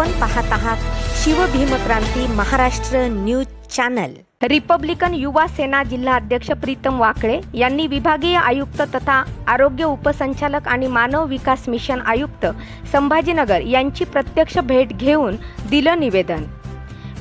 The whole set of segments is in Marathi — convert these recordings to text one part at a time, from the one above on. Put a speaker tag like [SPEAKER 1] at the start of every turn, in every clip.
[SPEAKER 1] आपण पाहत आहात Shivbhimkranti Maharashtra news channel. Republican Yuva Sena जिल्हा अध्यक्ष प्रीतम वाकळे यांनी विभागीय आयुक्त तथा आरोग्य उपसंचालक आणि मानव विकास मिशन आयुक्त संभाजीनगर यांची प्रत्यक्ष भेट घेऊन दिलं निवेदन.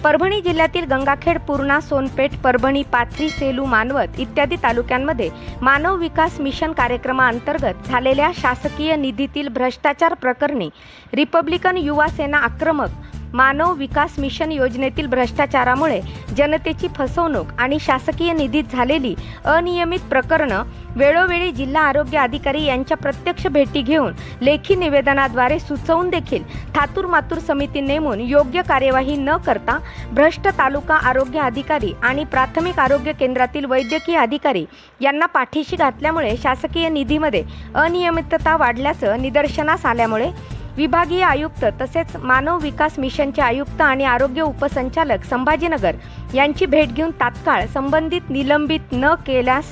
[SPEAKER 1] परभणी जिल्ह्यातील गंगाखेड पूर्णा सोनपेठ परभणी पाथरी सेलू मानवत इत्यादी तालुक्यांमध्ये मानव विकास मिशन कार्यक्रमाअंतर्गत झालेल्या शासकीय निधीतील भ्रष्टाचार प्रकरणी रिपब्लिकन युवा सेना आक्रमक मानव विकास मिशन योजनेतील भ्रष्टाचारामुळे जनतेची फसवणूक आणि शासकीय निधीत झालेली अनियमित प्रकरणं वेळोवेळी जिल्हा आरोग्य अधिकारी यांच्या प्रत्यक्ष भेटी घेऊन लेखी निवेदनाद्वारे सुचवून देखील थातूर मातूर समिती नेमून योग्य कार्यवाही न करता भ्रष्ट तालुका आरोग्य अधिकारी आणि प्राथमिक आरोग्य केंद्रातील वैद्यकीय अधिकारी यांना पाठीशी घातल्यामुळे शासकीय निधीमध्ये अनियमितता वाढल्याचं निदर्शनास आल्यामुळे विभागीय आयुक्त तसेच मानव विकास मिशनचे आयुक्त आणि आरोग्य उपसंचालक संभाजीनगर यांची भेट घेऊन तात्काळ संबंधित निलंबित न केल्यास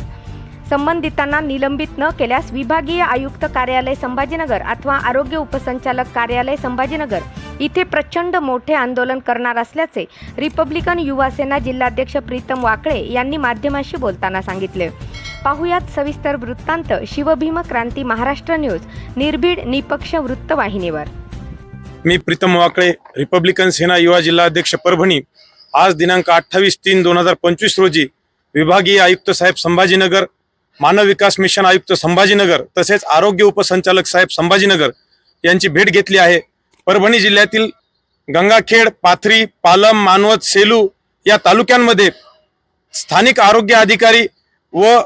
[SPEAKER 1] संबंधितांना निलंबित न केल्यास विभागीय आयुक्त कार्यालय संभाजीनगर अथवा आरोग्य उपसंचालक कार्यालय संभाजीनगर इथे प्रचंड मोठे आंदोलन करणार असल्याचे रिपब्लिकन युवा सेना जिल्हाध्यक्ष प्रीतम वाकळे यांनी माध्यमांशी बोलताना सांगितले. पाहुयात सविस्तर वृत्तांत शिवभीम क्रांती महाराष्ट्र न्यूज निर्भीड निपक्ष वृत्तवाहिनीवर.
[SPEAKER 2] मी प्रीतम वाकळे रिपब्लिकन सेना युवा जिल्हाध्यक्ष परभणी. आज दिनांक अठ्ठावीस तीन दोन हजार पंचवीस रोजी विभागीय आयुक्त साहेब संभाजीनगर मानव विकास मिशन आयुक्त संभाजीनगर तसेच आरोग्य उपसंचालक साहेब संभाजीनगर यांची भेट घेतली आहे. परभणी जिल्ह्यातील गंगाखेड पाथरी पालम मानवत सेलू या तालुक्यांमध्ये स्थानिक आरोग्य अधिकारी व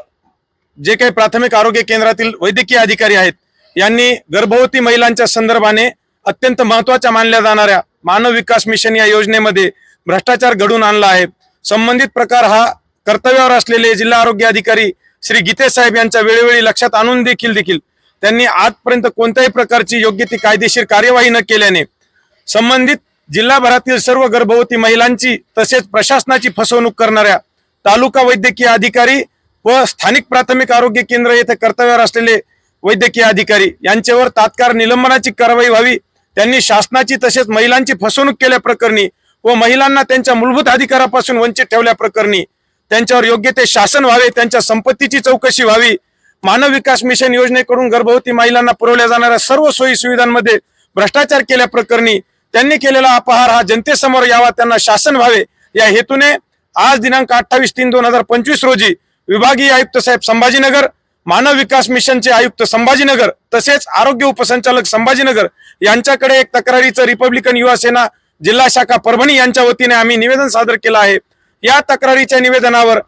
[SPEAKER 2] जे काही प्राथमिक आरोग्य केंद्रातील वैद्यकीय अधिकारी आहेत यांनी गर्भवती महिलांच्या संदर्भाने अत्यंत महत्त्वाच्या मानल्या जाणाऱ्या मानव विकास मिशन या योजनेमध्ये भ्रष्टाचार घडून आणला आहे. संबंधित प्रकार हा कर्तव्यावर असलेले जिल्हा आरोग्य अधिकारी श्री गीते साहेब यांच्या वेळोवेळी लक्षात आणून देखील देखील त्यांनी आजपर्यंत कोणत्याही प्रकारची योग्य ती कायदेशीर कार्यवाही न केल्याने संबंधित जिल्हाभरातील सर्व गर्भवती महिलांची तसेच प्रशासनाची फसवणूक करणाऱ्या तालुका वैद्यकीय अधिकारी व स्थानिक प्राथमिक आरोग्य केंद्र येथे कर्तव्यावर असलेले वैद्यकीय अधिकारी यांच्यावर तात्काळ निलंबनाची कारवाई व्हावी त्यांनी शासनाची तसेच महिलांची फसवणूक केल्याप्रकरणी व महिलांना त्यांच्या मूलभूत अधिकारापासून वंचित ठेवल्या प्रकरणी त्यांच्यावर योग्य ते शासन व्हावे त्यांच्या संपत्तीची चौकशी व्हावी मानव विकास मिशन योजनेकडून गर्भवती महिलांना पुरवल्या जाणाऱ्या सर्व सोयी सुविधांमध्ये भ्रष्टाचार केल्या प्रकरणी त्यांनी केलेला अपहार हा जनतेसमोर यावा त्यांना शासन व्हावे या हेतूने आज दिनांक अठ्ठावीस तीन दोन हजार पंचवीस रोजी विभागीय आयुक्त साहेब संभाजीनगर मानव विकास मिशनचे आयुक्त संभाजीनगर तसेच आरोग्य उपसंचालक संभाजीनगर यांच्याकडे एक तक्रारीचं रिपब्लिकन युवा सेना जिल्हा शाखा परभणी यांच्या वतीने आम्ही निवेदन सादर केलं आहे. या तक्रारीच्या निवेदनावर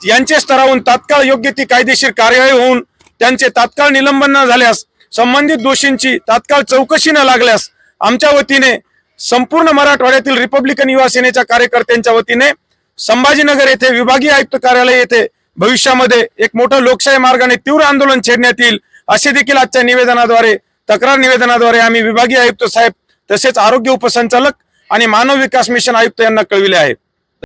[SPEAKER 2] यांचे स्तरावरून तात्काळ योग्य ती कायदेशीर कार्यवाही होऊन त्यांचे तात्काळ निलंबन न झाल्यास संबंधित दोषींची तात्काळ चौकशी न लागल्यास आमच्या वतीने संपूर्ण मराठवाड्यातील रिपब्लिकन युवा सेनेच्या कार्यकर्त्यांच्या वतीने संभाजीनगर येथे विभागीय आयुक्त कार्यालय येथे भविष्यामध्ये एक मोठं लोकशाही मार्गाने तीव्र आंदोलन छेडण्यात येईल असे देखील आजच्या निवेदनाद्वारे तक्रार निवेदनाद्वारे आम्ही विभागीय आयुक्त साहेब तसेच आरोग्य उपसंचालक आणि मानव विकास मिशन आयुक्त यांना कळविले आहे.